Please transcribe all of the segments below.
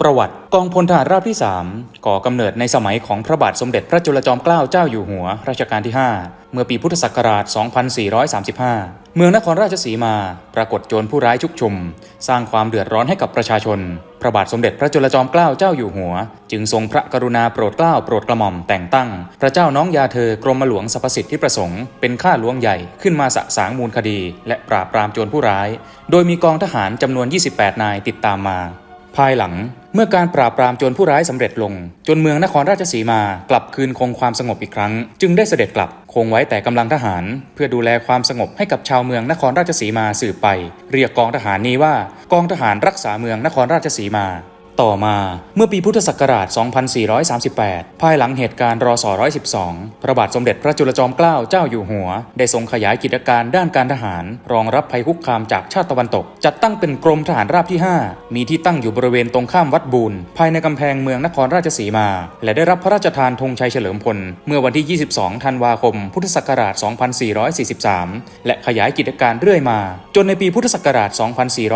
ประวัติกองพลทหารราบที่ 3 ก่อกำเนิดในสมัยของพระบาทสมเด็จพระจุลจอมเกล้าเจ้าอยู่หัวรัชกาลที่ 5 เมื่อปีพุทธศักราช 2435 เมืองนครราชสีมา ปรากฏโจรผู้ร้ายชุกชุม สร้างความเดือดร้อนให้กับประชาชน พระบาทสมเด็จพระจุลจอมเกล้าเจ้าอยู่หัว จึงทรงพระกรุณาโปรดเกล้าโปรดกระหม่อมแต่งตั้ง พระเจ้าน้องยาเธอกรมหลวงสรรพสิทธิประสงค์เป็นข้าหลวงใหญ่ขึ้นมาสะสางมูลคดี และปราบปรามโจรผู้ร้าย โดยมีกองทหารจำนวน 28 นายติดตามมา ภายหลัง เมื่อการปราบปรามโจรผู้ร้ายสำเร็จลง จนเมืองนครราชสีมากลับคืนคงความสงบอีกครั้ง จึงได้เสด็จกลับคงไว้แต่กำลังทหาร เพื่อดูแลความสงบให้กับชาวเมืองนครราชสีมาสืบไป เรียกกองทหารนี้ว่ากองทหารรักษาเมืองนครราชสีมา ต่อมาเมื่อปีพุทธศักราช 2438 ภายหลังเหตุการณ์รศ112 พระบาทสมเด็จพระจุลจอมเกล้าเจ้าอยู่หัว ได้ทรงขยายกิจการด้านการทหาร รองรับภัยคุกคามจากชาติตะวันตก จัดตั้งเป็นกรมทหารราบที่ 5 มีที่ตั้งอยู่บริเวณตรงข้ามวัดบูรภายในกำแพงเมืองนครราชสีมา และได้รับพระราชทานธงชัยเฉลิมพล เมื่อวันที่ 22 ธันวาคม พุทธศักราช 2443 และขยายกิจการเรื่อยมา จนในปีพุทธศักราช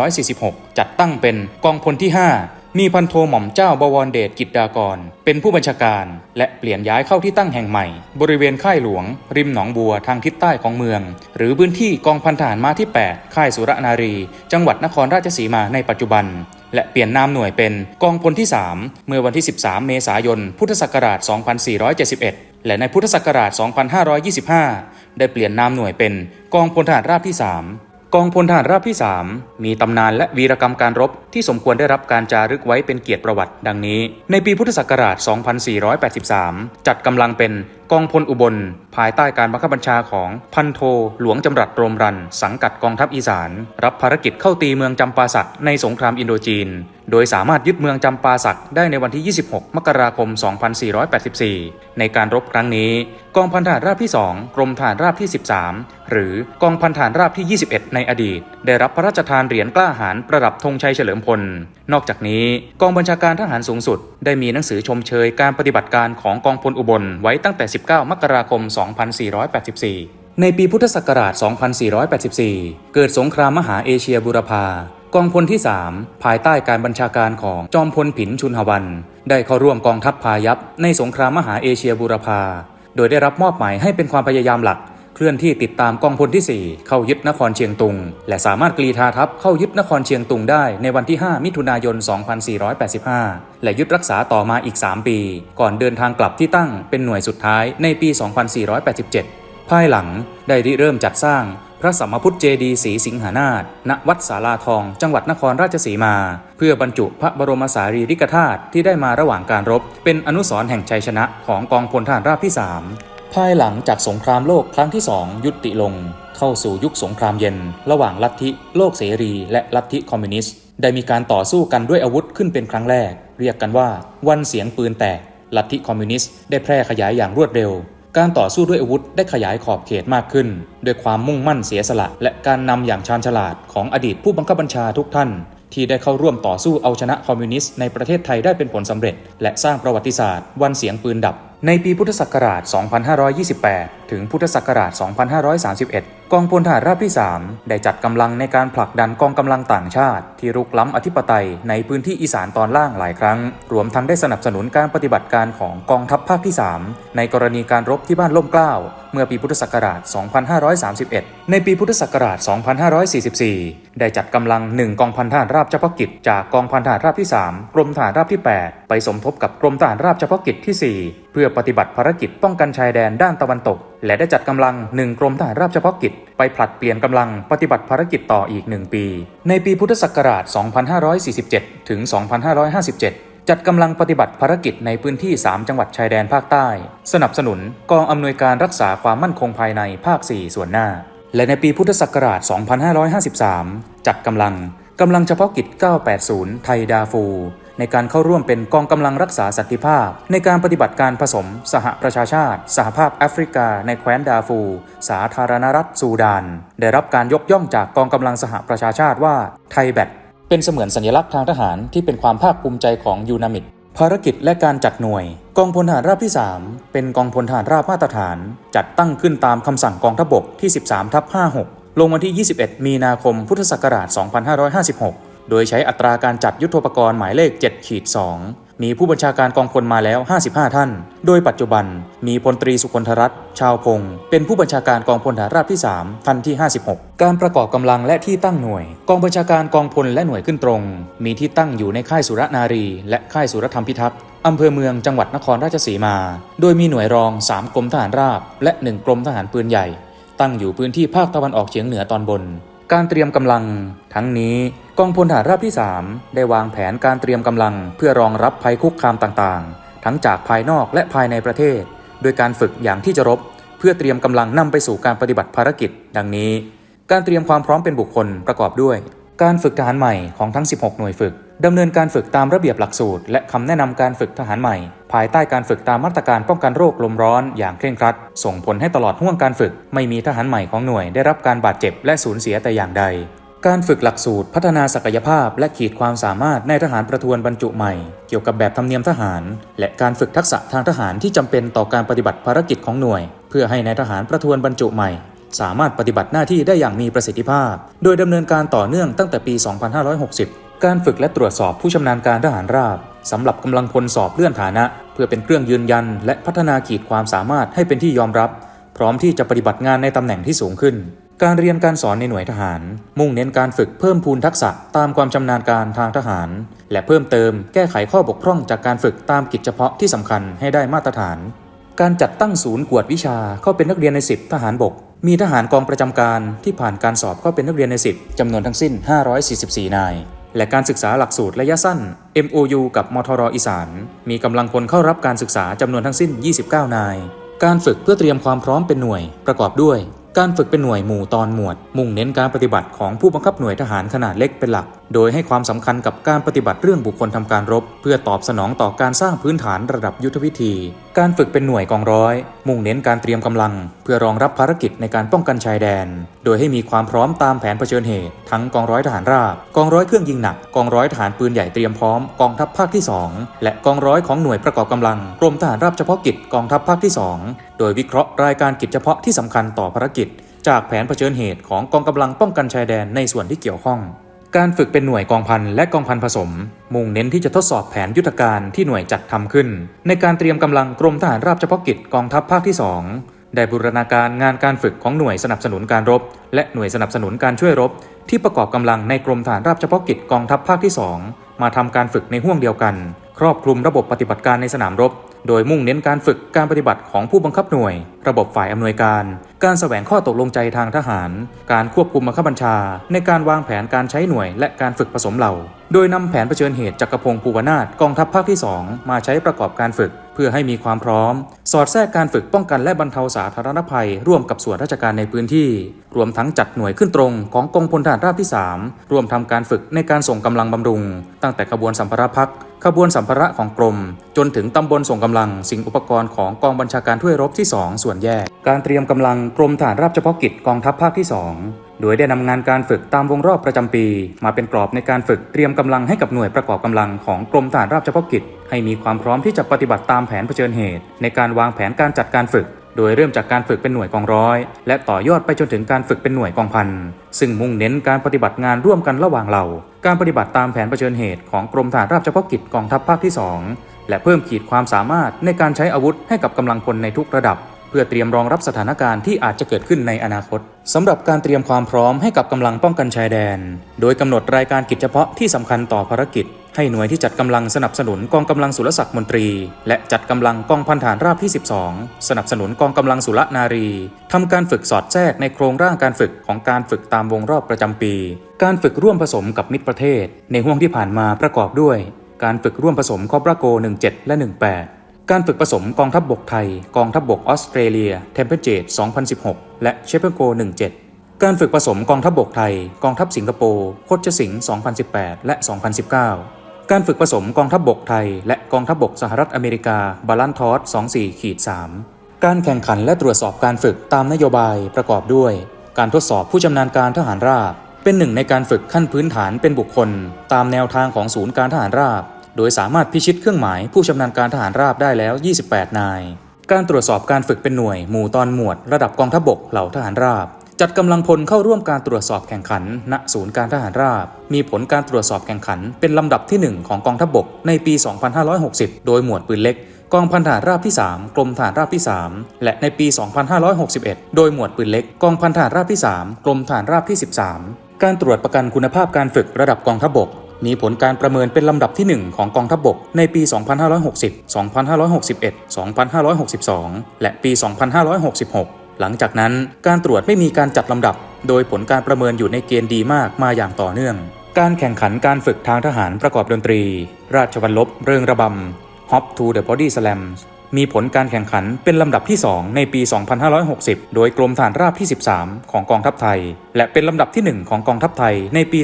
2446 จัดตั้งเป็นกองพลที่ 5 มีพันโทหม่อมเจ้าบวรเดชกิจดากร เป็นผู้บัญชาการ และเปลี่ยนย้ายเข้าที่ตั้งแห่งใหม่ บริเวณค่ายหลวง ริมหนองบัวทางทิศใต้ของเมือง หรือพื้นที่กองพันทหารมาที่ 8 ค่ายสุรนารี จังหวัดนครราชสีมาในปัจจุบัน และเปลี่ยนนามหน่วยเป็นกองพลที่ 3 เมื่อวันที่ 13 เมษายน พุทธศักราช 2471 และในพุทธศักราช 2525 ได้เปลี่ยนนามหน่วยเป็นกองพลทหารราบที่ 3 กองพลทหารราบที่ 3 มีตำนานและวีรกรรมการรบที่สมควรได้รับการจารึกไว้เป็นเกียรติประวัติ ดังนี้ ในปีพุทธศักราช 2483 จัดกำลังเป็นกองพลอุบล ภายใต้การบังคับบัญชาของพันโท หลวงจำรัดโรมรัน สังกัดกองทัพอีสาน รับภารกิจเข้าตีเมืองจำปาสักในสงครามอินโดจีน โดยสามารถยึดเมืองจำปาสักได้ในวันที่ 26 มกราคม 2484 ในการรบครั้งนี้ กองพันทหารราบที่ 2 กรมทหารราบที่ 13 หรือกองพันทหารราบที่ 21 ในอดีต ได้รับพระราชทานเหรียญกล้าหาญประดับธงชัยเฉลิมพล นอกจากนี้ กองบัญชาการทหารสูงสุด ได้มีหนังสือชมเชยการปฏิบัติการของกองพลอุบลไว้ตั้งแต่ 19 มกราคม 2484ในปีพุทธศักราช 2484 เกิดสงครามมหาเอเชียบุรพา กองพลที่ 3 ภายใต้การบัญชาการของจอมพลผินชุนหวัน ได้เข้าร่วมกองทัพพายัพในสงครามมหาเอเชียบุรพา โดยได้รับมอบหมายให้เป็นความพยายามหลัก เคลื่อนที่ติดตามกองพลที่ 4 เข้ายึดนครเชียงตุง และสามารถกรีธาทัพเข้ายึดนครเชียงตุงได้ในวันที่ 5 มิถุนายน 2485 และยึดรักษาต่อมาอีก 3 ปี ก่อนเดินทางกลับที่ตั้งเป็นหน่วยสุดท้ายในปี 2487 ภายหลังได้ริเริ่มจัดสร้าง พระสัมมาพุทธเจดีย์ศรีสิงหานาถณวัดสาลาทอง จังหวัดนครราชสีมา เพื่อบรรจุพระบรมสารีริกธาตุที่ได้มาระหว่างการรบ เป็นอนุสรณ์แห่งชัยชนะของกองพลทหารราบที่ 3 ภายหลังจากสงครามโลกครั้งที่ 2 ยุติลง เข้าสู่ยุคสงครามเย็น ระหว่างลัทธิโลกเสรี และลัทธิคอมมิวนิสต์ได้มีการต่อสู้กันด้วยอาวุธขึ้นเป็นครั้งแรก เรียกกันว่า วันเสียงปืนแตกลัทธิคอมมิวนิสต์ได้แพร่ขยายอย่างรวดเร็ว การต่อสู้ด้วยอาวุธได้ขยายขอบเขตมากขึ้น ด้วยความมุ่งมั่นเสียสละ และการนำอย่างชาญฉลาดของอดีตผู้บังคับบัญชาทุกท่าน ที่ได้เข้าร่วมต่อสู้เอาชนะคอมมิวนิสต์ในประเทศไทยได้เป็นผลสำเร็จ และสร้างประวัติศาสตร์ วันเสียงปืนดับ ในปีพุทธศักราช 2528 ถึงพุทธศักราช 2531 กองพลทหารราบที่ 3 ได้จัดกำลังในการผลักดันกองกำลังต่างชาติ ที่รุกล้ำอธิปไตยในพื้นที่อีสานตอนล่างหลายครั้ง รวมทั้งได้สนับสนุนการปฏิบัติการของกองทัพภาคที่ 3 ในกรณีการรบที่บ้านล่มเกล้าเมื่อปีพุทธศักราช 2531 ในปีพุทธศักราช 2544 ได้จัดกำลังหนึ่งกองพันทหารราบเฉพาะกิจ จากกองพันทหารราบที่ 3 กรมทหารราบที่ 8 ไปสมทบกับกรมทหารราบเฉพาะกิจที่ 4 เพื่อปฏิบัติภารกิจป้องกันชายแดนด้านตะวันตกและได้จัดกำลังหนึ่งกรมทหารราบเฉพาะกิจ ไปผลัดเปลี่ยนกำลังปฏิบัติภารกิจต่ออีก 1 ปี ในปีพุทธศักราช 2547 ถึง 2557 จัดกำลังปฏิบัติภารกิจในพื้นที่ 3 จังหวัดชายแดนภาคใต้ สนับสนุนกองอำนวยการรักษาความมั่นคงภายในภาค 4 ส่วนหน้า และในปีพุทธศักราช 2553 จัดกำลังกำลังเฉพาะกิจ 980 ไทยดาฟู ในการเข้าร่วมเป็นกองกำลังรักษาสันติภาพ ในการปฏิบัติการผสม สหประชาชาติ สหภาพแอฟริกา ในแคว้นดาฟู สาธารณรัฐซูดาน ได้รับการยกย่องจากกองกำลังสหประชาชาติว่าไทยแบตเป็นเสมือนสัญลักษณ์ทางทหารที่เป็นความภาคภูมิใจของยูนามิดภารกิจและการจัดหน่วย กองพลทหารราบที่ 3 เป็นกองพลทหารราบมาตรฐาน จัดตั้งขึ้นตามคำสั่งกองทัพบกที่ 13ทับ56 ลงวันที่ 21 มีนาคม พุทธศักราช 2556 โดยใช้อัตราการจัดยุทธปกรณ์หมายเลข7ขีด2มีผู้บัญชาการกองพลมาแล้ว 55 ท่าน โดยปัจจุบันมีพลตรีสุคนธรัตน์ชาวพงศ์เป็นผู้บัญชาการกองพลฐานราบที่ 3 ท่านที่ 56 การประกอบกำลังและที่ตั้งหน่วย กองบัญชาการกองพลและหน่วยขึ้นตรง มีที่ตั้งอยู่ในค่ายสุรนารี และค่ายสุรธรรมพิทักษ์อำเภอเมืองจังหวัดนครราชสีมา โดยมีหน่วยรอง 3 กรมทหารราบ และ 1 กรมทหารปืนใหญ่ ตั้งอยู่พื้นที่ภาคตะวันออกเฉียงเหนือตอนบน การเตรียมกำลัง ทั้งนี้กองพลทหารราบที่ 3 ได้วางแผนการเตรียมกำลัง เพื่อรองรับภัยคุกคามต่างๆ ทั้งจากภายนอกและภายในประเทศ โดยการฝึกอย่างที่จะรบ เพื่อเตรียมกำลังนำไปสู่การปฏิบัติภารกิจ ดังนี้ การเตรียมความพร้อมเป็นบุคคลประกอบด้วย การฝึกทหารใหม่ของทั้ง 16 หน่วยฝึกดำเนินการฝึกตามระเบียบหลักสูตร และคำแนะนำการฝึกทหารใหม่ ภายใต้การฝึกตามมาตรการป้องกันโรคลมร้อนอย่างเคร่งครัด ส่งผลให้ตลอดห่วงการฝึก ไม่มีทหารใหม่ของหน่วยได้รับการบาดเจ็บและสูญเสียแต่อย่างใด การฝึกหลักสูตรพัฒนาศักยภาพและขีดความสามารถในทหารประทวนบรรจุใหม่ เกี่ยวกับแบบธรรมเนียมทหาร และการฝึกทักษะทางทหารที่จำเป็นต่อการปฏิบัติภารกิจของหน่วย เพื่อให้นายทหารประทวนบรรจุใหม่สามารถปฏิบัติหน้าที่ได้อย่างมีประสิทธิภาพ โดยดำเนินการต่อเนื่องตั้งแต่ปี 2560 การฝึกและตรวจสอบผู้ชำนาญการทหารราบ สำหรับกำลังพลสอบเลื่อนฐานะ เพื่อเป็นเครื่องยืนยัน และพัฒนาขีดความสามารถให้เป็นที่ยอมรับ พร้อมที่จะปฏิบัติงานในตำแหน่งที่สูงขึ้น การเรียนการสอนในหน่วยทหาร มุ่งเน้นการฝึกเพิ่มพูนทักษะตามความชำนาญการทางทหาร และเพิ่มเติมแก้ไขข้อบกพร่องจากการฝึกตามกิจเฉพาะที่สำคัญให้ได้มาตรฐาน การจัดตั้งศูนย์กวดวิชาเข้าเป็นนักเรียนในสิบทหารบกมีทหารกองประจำการที่ผ่านการสอบเข้าเป็นนักเรียนในสิบจำนวนทั้งสิ้น 544 นาย และการศึกษาหลักสูตรระยะสั้น MOU กับมทรอีสาน มีกำลังพลเข้ารับการศึกษาจำนวนทั้งสิ้น 29 นาย การฝึกเพื่อเตรียมความพร้อมเป็นหน่วย ประกอบด้วย การฝึกเป็นหน่วยหมู่ตอนหมวด มุ่งเน้นการปฏิบัติของผู้บังคับหน่วยทหารขนาดเล็กเป็นหลัก โดยให้ความสำคัญกับการปฏิบัติเรื่องบุคคลทำการรบ เพื่อตอบสนองต่อการสร้างพื้นฐานระดับยุทธวิธี การฝึกเป็นหน่วยกองร้อย มุ่งเน้นการเตรียมกำลัง เพื่อรองรับภารกิจในการป้องกันชายแดน โดยให้มีความพร้อมตามแผนเผชิญเหตุ ทั้งกองร้อยทหารราบ กองร้อยเครื่องยิงหนัก กองร้อยทหารปืนใหญ่เตรียมพร้อม กองทัพภาคที่ 2 และกองร้อยของหน่วยประกอบกำลังกรมทหารราบเฉพาะกิจกองทัพภาคที่ 2 โดยวิเคราะห์รายการกิจเฉพาะที่สำคัญต่อภารกิจ จากแผนเผชิญเหตุของกองกำลังป้องกันชายแดนในส่วนที่เกี่ยวข้อง การฝึกเป็นหน่วยกองพันและกองพันผสม มุ่งเน้นที่จะทดสอบแผนยุทธการที่หน่วยจัดทำขึ้น ในการเตรียมกำลังกรมทหารราบเฉพาะกิจกองทัพภาคที่ 2 ได้บูรณาการงานการฝึกของหน่วยสนับสนุนการรบ และหน่วยสนับสนุนการช่วยรบ ที่ประกอบกำลังในกรมทหารราบเฉพาะกิจกองทัพภาคที่ 2 มาทำการฝึกในห่วงเดียวกัน ครอบคลุมระบบปฏิบัติการในสนามรบ โดยมุ่งเน้นการฝึกการปฏิบัติของผู้บังคับหน่วย ระบบฝ่ายอำนวยการ การแสวงข้อตกลงใจทางทหาร การควบคุมบังคับบัญชา ในการวางแผนการใช้หน่วย และการฝึกผสมเหล่า โดยนำแผนเผชิญเหตุจักรพงศ์ภูวนาถกองทัพภาคที่ 2 มาใช้ประกอบการฝึก พื่อให้มีความพร้อม สอดแทรกการฝึกป้องกันและบรรเทาสาธารณภัย ร่วมกับส่วนราชการในพื้นที่ รวมทั้งจัดหน่วยขึ้นตรงของกองพลทหารราบที่ 3 ร่วมทำการฝึกในการส่งกำลังบำรุง ตั้งแต่ขบวนสัมภาระพักขบวนสัมภาระของกรม จนถึงตำบลส่งกำลัง สิ่งอุปกรณ์ของกองบัญชาการถ้วยรบที่ 2 ส่วนแยก การเตรียมกำลังกรมฐานราบเฉพาะกิจกองทัพภาคที่ 2 โดยได้นำงานการฝึกตามวงรอบประจำปี มาเป็นกรอบในการฝึกเตรียมกำลังให้กับหน่วยประกอบกำลังของกรมฐานราบเฉพาะกิจ ให้มีความพร้อมที่จะปฏิบัติตามแผนเผชิญเหตุ ในการวางแผนการจัดการฝึก โดยเริ่มจากการฝึกเป็นหน่วยกองร้อย และต่อยอดไปจนถึงการฝึกเป็นหน่วยกองพันซึ่งมุ่งเน้นการปฏิบัติงานร่วมกันระหว่างเหล่าการปฏิบัติตามแผนเผชิญเหตุของกรมทหารราบเฉพาะกิจกองทัพภาคที่ 2 และเพิ่มขีดความสามารถในการใช้อาวุธให้กับกำลังพลในทุกระดับ เพื่อเตรียมรองรับสถานการณ์ที่อาจจะเกิดขึ้นในอนาคตสำหรับการเตรียมความพร้อมให้กับกำลังป้องกันชายแดน โดยกำหนดรายการกิจเฉพาะที่สำคัญต่อภารกิจ ให้หน่วยที่จัดกำลังสนับสนุนกองกำลังสุรศักดิ์มนตรี และจัดกำลังกองพันฐานราบที่ 12 สนับสนุนกองกำลังสุรนารีทำการฝึกสอดแทรกในโครงร่างการฝึกของการฝึกตามวงรอบประจำปี การฝึกร่วมผสมกับมิตรประเทศ ในห่วงที่ผ่านมาประกอบด้วย การฝึกร่วมผสมคอบราโก 17 และ 18 การฝึกผสมกองทัพบบกไทย กองทัพบบกออสเตรเลียเทมเพลเจต2016 และเชเปโก17 การฝึกผสมกองทัพบบกไทย กองทัพสิงคโปร์โคชสิงห์2018 และ 2019 การฝึกผสมกองทัพบบกไทย และกองทัพบบกสหรัฐอเมริกาบาลันทอส24ขีด3การแข่งขันและตรวจสอบการฝึกตามนโยบายประกอบด้วย การทดสอบผู้ชำนาญการทหารราบ เป็นหนึ่งในการฝึกขั้นพื้นฐานเป็นบุคคล ตามแนวทางของศูนย์การทหารราบ โดยสามารถพิชิตเครื่องหมายผู้ชำนาญการทหารราบได้แล้ว 28 นาย การตรวจสอบการฝึกเป็นหน่วย หมู่ตอนหมวด ระดับกองทัพบกเหล่าทหารราบ จัดกำลังพลเข้าร่วมการตรวจสอบแข่งขัน ณศูนย์การทหารราบ มีผลการตรวจสอบแข่งขัน เป็นลำดับที่ 1 ของกองทัพบกในปี 2560 โดยหมวดปืนเล็กกองพันทหารราบที่ 3 กรมทหารราบที่ 3 และในปี 2561 โดยหมวดปืนเล็ก กองพันทหารราบที่ 3 กรมทหารราบที่ 13 การตรวจประกันคุณภาพการฝึกระดับกองทัพบก มีผลการประเมินเป็นลำดับที่ 1 ของกองทัพบกในปี 2560 2561 2562 และปี 2566 หลังจากนั้นการตรวจไม่มีการจัดลำดับ โดยผลการประเมินอยู่ในเกณฑ์ดีมากมาอย่างต่อเนื่อง การแข่งขันการฝึกทางทหารประกอบดนตรี ราชวัลลบเริงระบำ Hop to the Body Slam มีผลการแข่งขันเป็นลำดับที่ 2 ในปี 2560 โดยกรมฐานราบที่ 13 ของกองทัพไทย และเป็นลำดับที่ 1 ของกองทัพไทยในปี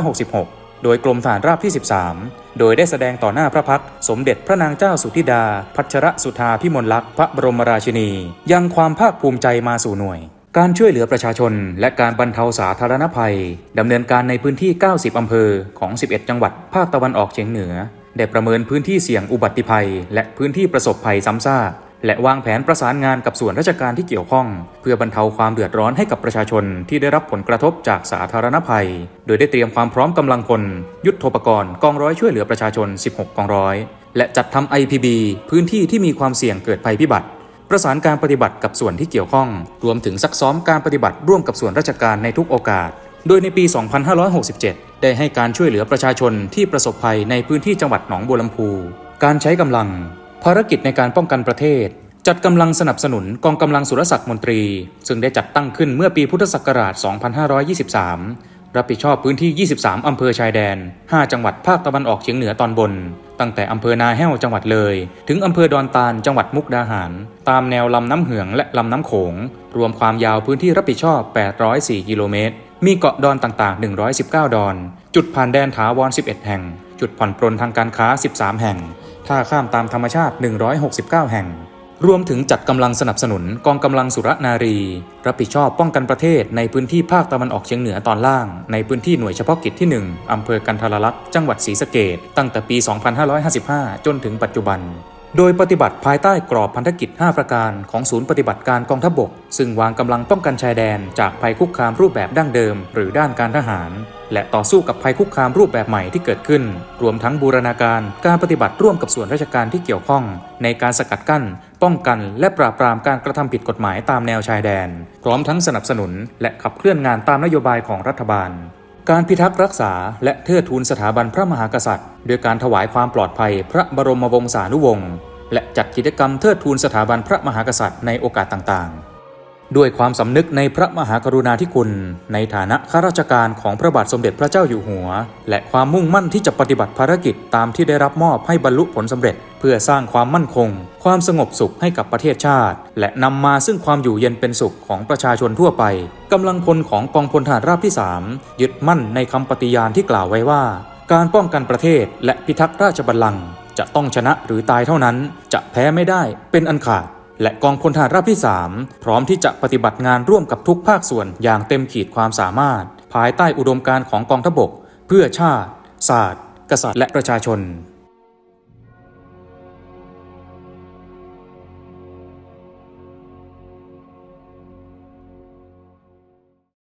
2566 โดยกรมฐานราบที่ 13 โดยได้แสดงต่อหน้าพระพักสมเด็จพระนางเจ้าสุธิดา พัชรสุธาพิมลลักษณ์พระบรมราชินี ยังความภาคภูมิใจมาสู่หน่วย การช่วยเหลือประชาชน และการบรรเทาสาธารณภัยดำเนินการในพื้นที่ 90 อำเภอของ 11 จังหวัด ภาคตะวันออกเฉียงเหนือ ได้ประเมินพื้นที่เสี่ยงอุบัติภัย และพื้นที่ประสบภัยซ้ำซาก และวางแผนประสานงานกับส่วนราชการที่เกี่ยวข้อง เพื่อบรรเทาความเดือดร้อนให้กับประชาชนที่ได้รับผลกระทบจากสาธารณภัย โดยได้เตรียมความพร้อมกำลังพลยุทโธปกรณ์กองร้อยช่วยเหลือประชาชน 16 กองร้อย และจัดทำ IPB พื้นที่ที่มีความเสี่ยงเกิดภัยพิบัติประสานการปฏิบัติกับส่วนที่เกี่ยวข้อง รวมถึงซักซ้อมการปฏิบัติร่วมกับส่วนราชการในทุกโอกาส โดยในปี 2567 ได้ให้การช่วยเหลือประชาชนที่ประสบภัยในพื้นที่จังหวัดหนองบัวลำพู การใช้กำลัง ภารกิจในการป้องกันประเทศ จัดกำลังสนับสนุนกองกำลังสุรศักดิ์มนตรี ซึ่งได้จัดตั้งขึ้นเมื่อปีพุทธศักราช 2523 รับผิดชอบพื้นที่ 23 อำเภอชายแดน 5 จังหวัดภาคตะวันออกเฉียงเหนือตอนบน ตั้งแต่อำเภอนาแห้วจังหวัดเลย ถึงอำเภอดอนตาลจังหวัดมุกดาหาร ตามแนวลำน้ำเหืองและลำน้ำโขง รวมความยาวพื้นที่รับผิดชอบ 804 กิโลเมตร มีเกาะดอนต่างๆ 119 ดอน จุดผ่านแดนถาวร 11 แห่ง จุดผ่อนปรนทางการค้า 13 แห่ง ท่าข้ามตามธรรมชาติ 169 แห่ง รวมถึงจัดกำลังสนับสนุนกองกำลังสุรนารี รับผิดชอบป้องกันประเทศในพื้นที่ภาคตะวันออกเฉียงเหนือตอนล่าง ในพื้นที่หน่วยเฉพาะกิจที่ 1 อำเภอกันทรลักษณ์จังหวัดศรีสะเกดตั้งแต่ปี 2555 จนถึงปัจจุบัน โดยปฏิบัติภายใต้กรอบพันธกิจ 5 ประการของศูนย์ปฏิบัติการกองทัพบก ซึ่งวางกำลังป้องกันชายแดนจากภัยคุกคามรูปแบบดั้งเดิม หรือด้านการทหาร และต่อสู้กับภัยคุกคามรูปแบบใหม่ที่เกิดขึ้น รวมทั้งบูรณาการการปฏิบัติร่วมกับส่วนราชการที่เกี่ยวข้อง ในการสกัดกั้น ป้องกัน และปราบปรามการกระทำผิดกฎหมายตามแนวชายแดน พร้อมทั้งสนับสนุน และขับเคลื่อนงานตามนโยบายของรัฐบาล การพิทักษ์รักษาและเทิดทูนสถาบันพระมหากษัตริย์โดยการถวายความปลอดภัยพระบรมวงศานุวงศ์และจัดกิจกรรมเทิดทูนสถาบันพระมหากษัตริย์ในโอกาสต่างๆ ด้วยความสำนึกในพระมหากรุณาธิคุณ ในฐานะข้าราชการของพระบาทสมเด็จพระเจ้าอยู่หัว และความมุ่งมั่นที่จะปฏิบัติภารกิจตามที่ได้รับมอบให้บรรลุผลสำเร็จ เพื่อสร้างความมั่นคง ความสงบสุขให้กับประเทศชาติ และนำมาซึ่งความอยู่เย็นเป็นสุขของประชาชนทั่วไปกำลังพลของกองพลทหารราบที่ 3 ยึดมั่นในคำปฏิญาณที่กล่าวไว้ว่า การป้องกันประเทศ และพิทักษ์ราชบัลลังก์จะต้องชนะหรือตายเท่านั้น จะแพ้ไม่ได้เป็นอันขาด และกองพลทหารราบที่ 3 พร้อมที่จะปฏิบัติงานร่วมกับทุกภาคส่วนอย่างเต็มขีดความสามารถ ภายใต้อุดมการณ์ของกองทัพบก เพื่อชาติ ศาสตร์ กษัตริย์ และประชาชน